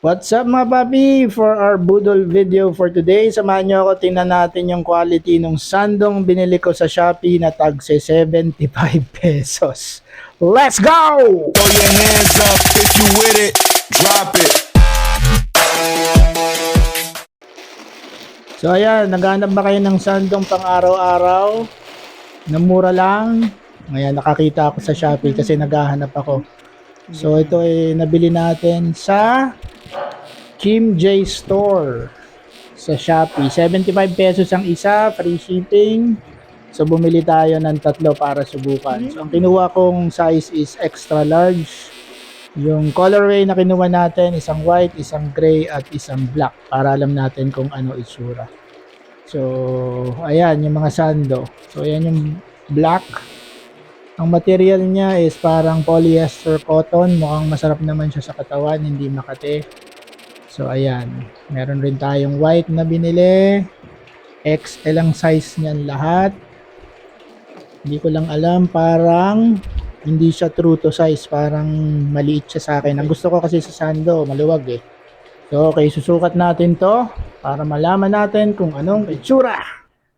What's up mga papi? For our Budol video for today, samahan nyo ako, tingnan natin yung quality ng sandong binili ko sa Shopee na tag 75 pesos. Let's go! Throw your hands up if you with it. Drop it. So ayan, naghanap ba kayo ng sandong pang araw-araw? Na mura lang? Ngayon, nakakita ako sa Shopee kasi naghahanap ako. So ito ay nabili natin sa Kim J Store sa Shopee. 75 pesos ang isa, free shipping. So bumili tayo ng tatlo para subukan. So ang kinuha kong size is extra large. Yung colorway na kinuha natin, isang white, isang gray, at isang black para alam natin kung ano itsura. So, ayan yung mga sando. So, ayan yung black. Ang material niya is parang polyester cotton. Mukhang masarap naman siya sa katawan, hindi makate. So, ayan. Meron rin tayong white na binili. XL ang size niyan lahat. Hindi ko lang alam, parang hindi siya true to size. Parang maliit siya sa akin. Ang gusto ko kasi sa sando, maluwag eh. So, okay, susukat natin to para malaman natin kung anong itsura.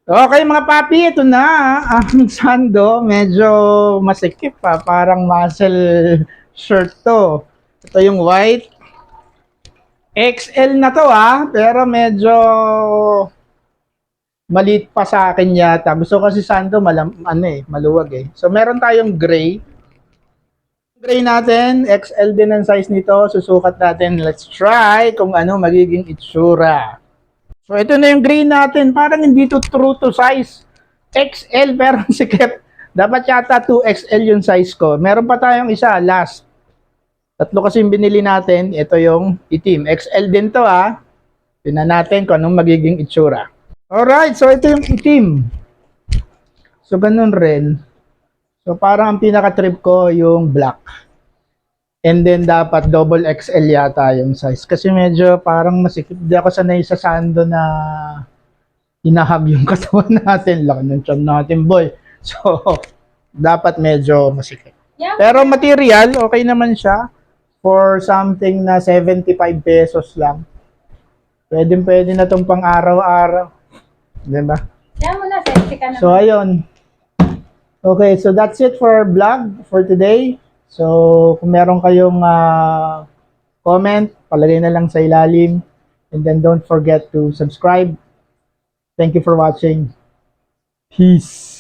Okay mga papi, ito na ang sando. Medyo masikip pa, parang muscle shirt to. Ito yung white. XL na to ah, pero medyo maliit pa sa akin yata. Gusto kasi sando malam, ano eh, maluwag eh. So meron tayong gray. Gray natin, XL din ang size nito. Susukat natin. Let's try kung ano magiging itsura. So ito na yung gray natin. Parang hindi to true to size. XL pero ang. Dapat yata 2XL yung size ko. Meron pa tayong isa, last. Tatlo kasi yung binili natin. Ito yung itim. XL din to ah. Tingnan natin kung anong magiging itsura. Alright, so ito yung itim. So ganun rin. So parang ang pinaka-trip ko yung black. And then dapat double XL yata yung size. Kasi medyo parang masikip. Di ako sanay sa sando na hinahag yung katawan natin. Laki ng tiyan natin, boy. So, dapat medyo masikip. Yeah, Pero material, okay naman siya. For something na 75 pesos lang. Pwede pwede na tong pang araw-araw. Diba? Kaya mo na, sexy ka na. So, ayun. Okay, so that's it for vlog for today. So, kung meron kayong ah, comment, palagay na lang sa ilalim. And then don't forget to subscribe. Thank you for watching. Peace.